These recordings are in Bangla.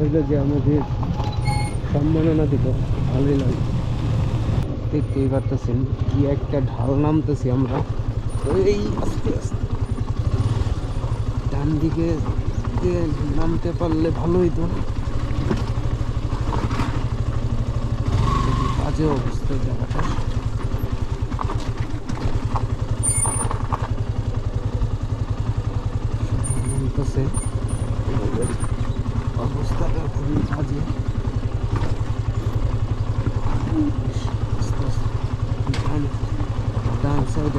হইল যে আমাদের সম্মাননা দিল ভালোই লাগে। দেখতেই পারতেছেন কি একটা ঢাল নামতেছি আমরা। এই আস্তে আস্তে ডান দিকে নামতে পারলে ভালো হইতো। বাজে অবস্থা জায়গাটা। নামতেছে।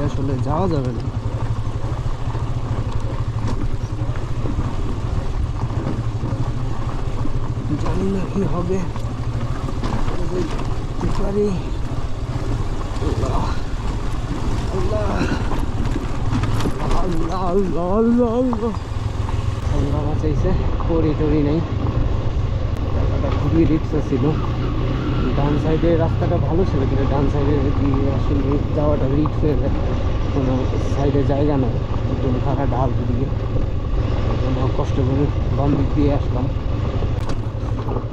আসলে যাওয়া যাবে না জানি না কি হবে তবে যেতে পারি আল্লাহ আল্লাহ আল্লাহ আল্লাহ আল্লাহ বাঁচাইছে পরি টরি নেই। জায়গাটা খুবই রিক্সা ছিল। ডান সাইডে রাস্তাটা ভালো ছিল, কিন্তু ডান সাইডে আসলে যাওয়াটা রিক্স হয়ে যায় কোনো সাইডে জায়গা নেই। একদম খারাপ ঢাল দিকে কষ্ট করে বাম দিক দিয়ে আসলাম।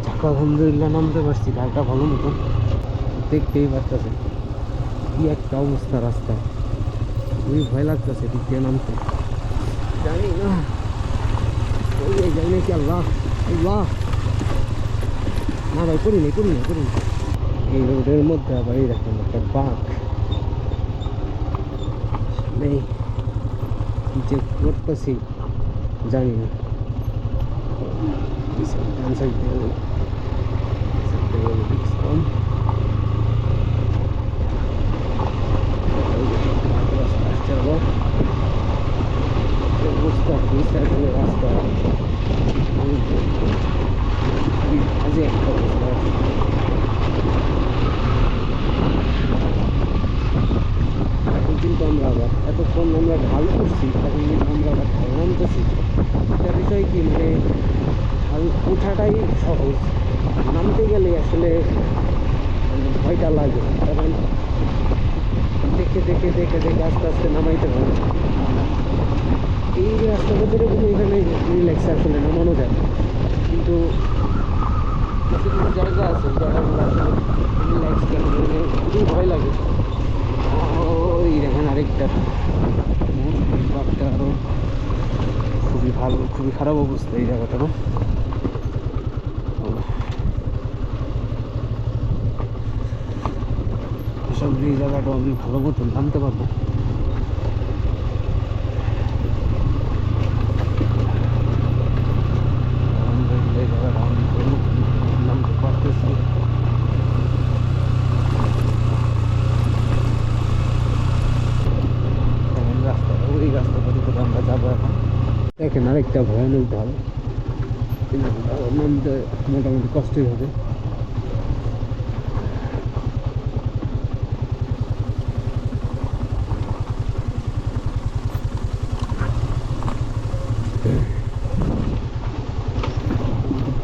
চাকা আলহামদুলিল্লাহ নামতে পারছি গাড়িটা ভালো মতন দেখতেই পারতেছে। কি একটা অবস্থা রাস্তায়। খুবই ভয় লাগতেছে দিক দিয়ে নামতে। জানি না। ওই এই জানি না কি আল্লাহ আল্লাহ না ভাই করি নি করি না করি এই রোডের মধ্যে আবার এই দেখেন একটা বাঘ নেই কি যে করতেছি জানি না ডান সাইড দিয়ে কম রাস্তা আসছে আবার সাইডে রাস্তা খুবই বাজে একটা অবস্থা এখন কিন্তু আমরা আবার এতক্ষণ আমরা ঢাল করছি এখন কিন্তু আমরা আবার ঢাল নামতেছি একটা বিষয় কি মানে ঢাল ওঠাটাই সহজ নামতে গেলে আসলে ভয়টা লাগে কারণ দেখে দেখে দেখে দেখে আস্তে আস্তে নামাইতে হবে এই রাস্তাটা যেরকম এখানে রিল্যাক্স আসলে নামানো যায় কিন্তু জায়গা আছে জায়গাগুলো আসলে রিল্যাক্স খুবই ভয় লাগে। ওই দেখেন আরেকটা আরও খুবই ভালো, খুবই খারাপ অবস্থা এই জায়গাটারও। সব এই জায়গাটা আমি ভালো মতন নামতে পারব আলহামদুলিল্লাহ এই জায়গাটা আমি ভালো মতন নামতে পারতেছি দেখেন রাস্তাটা ওই রাস্তাটা দিকে আমরা যাব এখন দেখেন আরেকটা ভয়ানক ঢাল। নামতে মোটামুটি কষ্টই হবে।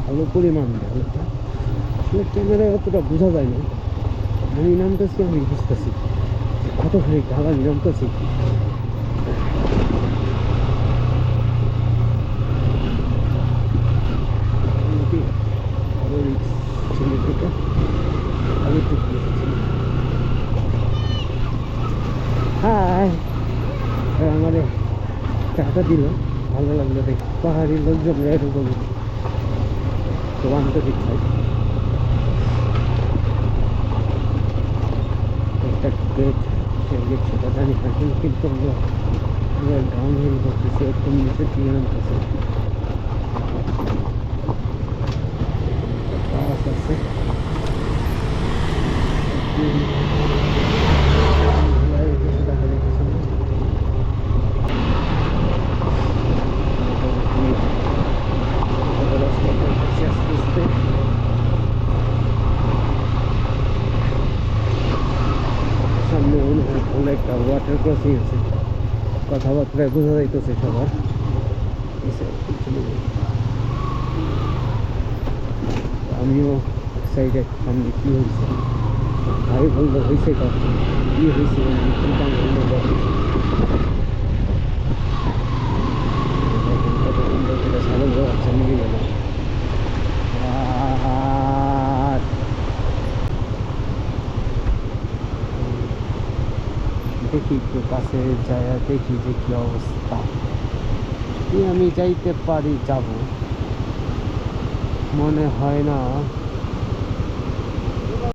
ভালো পরিমাণ ঢালটা আসলে ক্যামেরায় অতটা বোঝা যায় না। আমি নামতেছি, আমি বুঝতেছি। কতখানি ঢাল আমি নামতেছি মোটামুটি আরও আগে একটু বেশি ছিল হাই আমারে টাকা দিল, ভালো লাগল দেখ। পাহাড়ি লোকজনরা এরকম। খুব আন্তরিক হয় একটা গেট সে গেট সেটা জানি না, কিন্তু কিন্তু আমরা ডাউন হিল করতেছি একদম নিচে দিয়ে নামতেছি বাস আছে ধুলাই কিছু দেখা যাইতেছে না। মোটামুটি রাস্তা করতেছি আস্তে আস্তে সামনে মনে হয় কোনো একটা ওয়াটার ক্রসিং আছে কথাবার্তায় বোঝা যাইতেছে সবার এই side দিয়ে চলে যাই। আমিও সাইডে সামনে কী হয়েছে ভাই বলল হয়েছে কখন কী হয়েছে আমি চিন্তা করলে দেখি দেখেন কত সুন্দর করে সাদা বাচ্চা নিয়ে গেল আর দেখি একটু কাছে যায় দেখি যে কি অবস্থা যদি আমি যাইতে পারি যাব মনে হয় না।